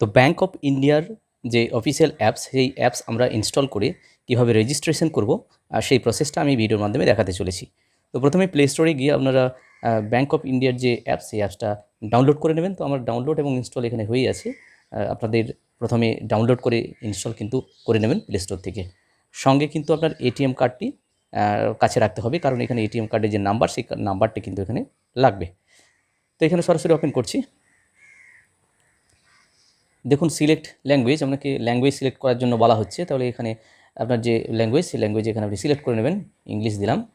তো bank of ইন্ডিয়ার যে অফিসিয়াল অ্যাপস সেই অ্যাপস আমরা ইনস্টল করে কীভাবে রেজিস্ট্রেশন করব, আর সেই প্রসেসটা আমি ভিডিওর মাধ্যমে দেখাতে চলেছি। তো প্রথমে প্লে স্টোরে গিয়ে আপনারা ব্যাঙ্ক অফ ইন্ডিয়ার যে অ্যাপস সেই অ্যাপসটা ডাউনলোড করে নেবেন। তো আমার ডাউনলোড এবং ইনস্টল এখানে হয়েই আছে। আপনাদের প্রথমে ডাউনলোড করে ইনস্টল কিন্তু করে নেবেন প্লে স্টোর থেকে। সঙ্গে কিন্তু আপনার এটিএম কার্ডটি কাছে রাখতে হবে। কারণ এখানে এটিএম কার্ডের যে নাম্বার সেই নাম্বারটি কিন্তু এখানে লাগবে। তো এখানে সরাসরি ওপেন করছি। দেখুন সিলেক্ট ল্যাঙ্গুয়েজ আপনাকে ল্যাঙ্গুয়েজ সিলেক্ট করার জন্য বলা হচ্ছে। তাহলে এখানে আপনার যে ল্যাঙ্গুয়েজ সেই ল্যাঙ্গুয়েজ এখানে আপনি সিলেক্ট করে নেবেন। ইংলিশ দিলাম।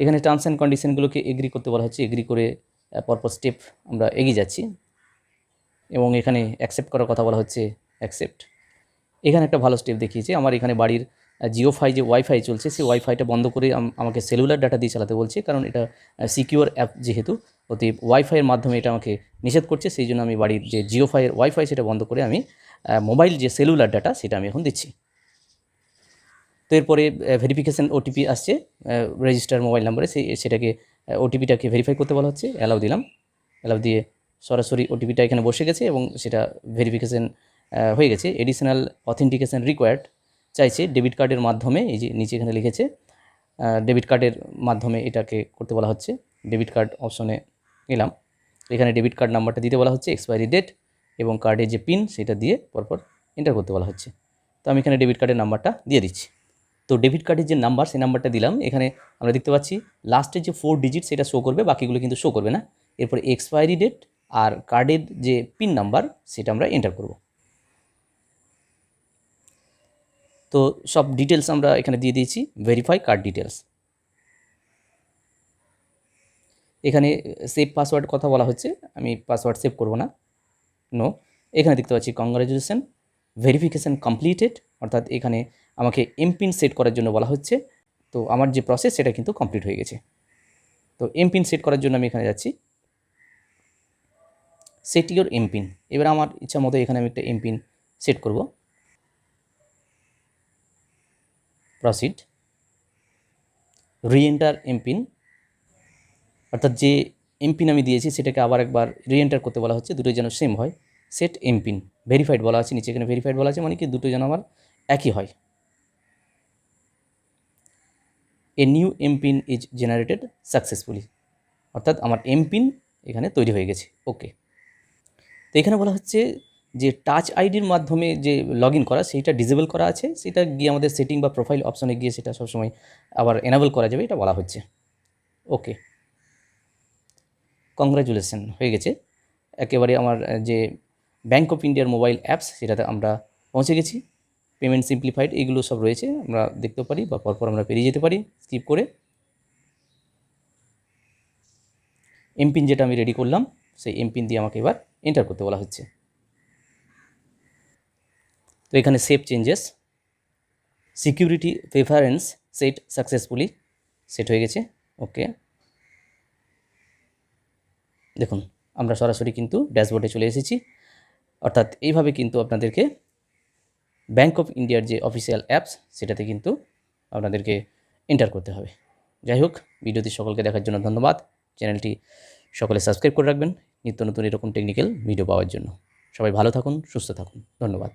এখানে টার্মস অ্যান্ড কন্ডিশনগুলোকে এগ্রি করতে বলা হচ্ছে। এগ্রি করে পরপর স্টেপ আমরা এগিয়ে যাচ্ছি। এবং এখানে অ্যাকসেপ্ট করার কথা বলা হচ্ছে অ্যাকসেপ্ট এখানে একটা ভালো স্টেপ দেখিয়েছে। আমার এখানে বাড়ির জিও ফাই যে ওয়াইফাই চলছে, সেই ওয়াইফাইটা বন্ধ করে আম- আমাকে সেলুলার ডাটা দিয়ে চালাতে বলছে। কারণ এটা সিকিউর অ্যাপ যেহেতু অতএব ওয়াইফাইয়ের মাধ্যমে এটা আমাকে নিষেধ করছে, সেই জন্য আমি বাড়ির যে জিও ফাইয়ের ওয়াইফাই সেটা বন্ধ করে আমি মোবাইল যে সেলুলার ডাটা সেটা আমি এখন দিচ্ছি। তো এরপরে ভেরিফিকেশান ওটিপি আসছে রেজিস্টার মোবাইল নাম্বারে সেই সেটাকে ওটিপিটাকে ভেরিফাই করতে বলা হচ্ছে অ্যালাউ দিলাম। অ্যালাউ দিয়ে সরাসরি ওটিপিটা এখানে বসে গেছে এবং সেটা ভেরিফিকেশান হয়ে গেছে। এডিশনাল অথেন্টিকেশান রিকোয়ার্ড চাইছে ডেবিট কার্ডের মাধ্যমে, এই যে নিচে এখানে লিখেছে ডেবিট কার্ডের মাধ্যমে এটাকে করতে বলা হচ্ছে। ডেবিট কার্ড অপশনে এলাম এখানে ডেবিট কার্ড নাম্বারটা দিতে বলা হচ্ছে এক্সপায়ারি ডেট এবং কার্ডের যে পিন সেটা দিয়ে পরপর এন্টার করতে বলা হচ্ছে। তো আমি এখানে ডেবিট কার্ডের নাম্বারটা দিয়ে দিচ্ছি। তো ডেবিট কার্ডের যে নাম্বার সেই নাম্বারটা দিলাম। এখানে আমরা দেখতে পাচ্ছি লাস্টের যে ফোর ডিজিট সেটা শো করবে, বাকিগুলো কিন্তু শো করবে না। এরপর এক্সপায়ারি ডেট আর কার্ডের যে পিন নাম্বার সেটা আমরা এন্টার করব। তো সব ডিটেলস আমরা এখানে দিয়ে দিয়েছি ভেরিফাই কার্ড ডিটেলস এখানে সেভ পাসওয়ার্ড কথা বলা হচ্ছে, আমি পাসওয়ার্ড সেভ করব না। নো এখানে দেখতে পাচ্ছি কংগ্রাচুলেশন ভেরিফিকেশান কমপ্লিটেড অর্থাৎ এখানে আমাকে এমপিন সেট করার জন্য বলা হচ্ছে। তো আমার যে প্রসেস সেটা কিন্তু কমপ্লিট হয়ে গেছে। তো এমপিন সেট করার জন্য আমি এখানে যাচ্ছি। সেট ইউর এমপিন এবার আমার ইচ্ছা মতো এখানে আমি একটা এমপিন সেট করব। প্রসিড রিএন্টার এমপিন অর্থাৎ যে এমপিন আমি দিয়েছি, সেটাকে আবার একবার রিএন্টার করতে বলা হচ্ছে, দুটোই যেন সেম হয়। সেট এমপিন ভেরিফাইড বলা আছে, নিচে এখানে ভেরিফাইড বলা আছে মানে কি দুটো যেন আমার একই হয়। A new MPIN is generated successfully অর্থাৎ আমার এমপিন এখানে তৈরি হয়ে গেছে। ওকে তো এখানে বলা হচ্ছে যে টাচ আইডির মাধ্যমে যে লগ করা, সেইটা ডিজেবল করা আছে। সেটা গিয়ে আমাদের সেটিং বা প্রোফাইল অপশনে গিয়ে সেটা সবসময় আবার এনাবেল করা যাবে, এটা বলা হচ্ছে। ওকে কংগ্রাচুলেশন হয়ে গেছে। একেবারে আমার যে ব্যাঙ্ক অফ ইন্ডিয়ার মোবাইল অ্যাপস সেটাতে আমরা পৌঁছে গেছি। পেমেন্ট সিম্পলিফাইড এগুলো সব রয়েছে, আমরা দেখতে পারি বা পরপর আমরা পেরিয়ে যেতে পারি স্কিপ করে। এমপিন যেটা আমি রেডি করলাম, সেই এমপিন দিয়ে আমাকে এবার এন্টার করতে বলা হচ্ছে। তো এখানে save changes security preference set successfully set হয়ে গেছে। ওকে দেখুন, আমরা সরাসরি কিন্তু ড্যাশবোর্ডে চলে এসেছি। অর্থাৎ এইভাবে কিন্তু আপনাদেরকে ব্যাঙ্ক অফ ইন্ডিয়ার যে অফিসিয়াল অ্যাপস সেটাতে কিন্তু আপনাদেরকে এন্টার করতে হবে। যাই হোক, ভিডিওটি সকলকে দেখার জন্য ধন্যবাদ। চ্যানেলটি সকলে সাবস্ক্রাইব করে রাখবেন। নিত্য নতুন এরকম টেকনিক্যাল ভিডিও পাওয়ার জন্য। সবাই ভালো থাকুন, সুস্থ থাকুন। ধন্যবাদ।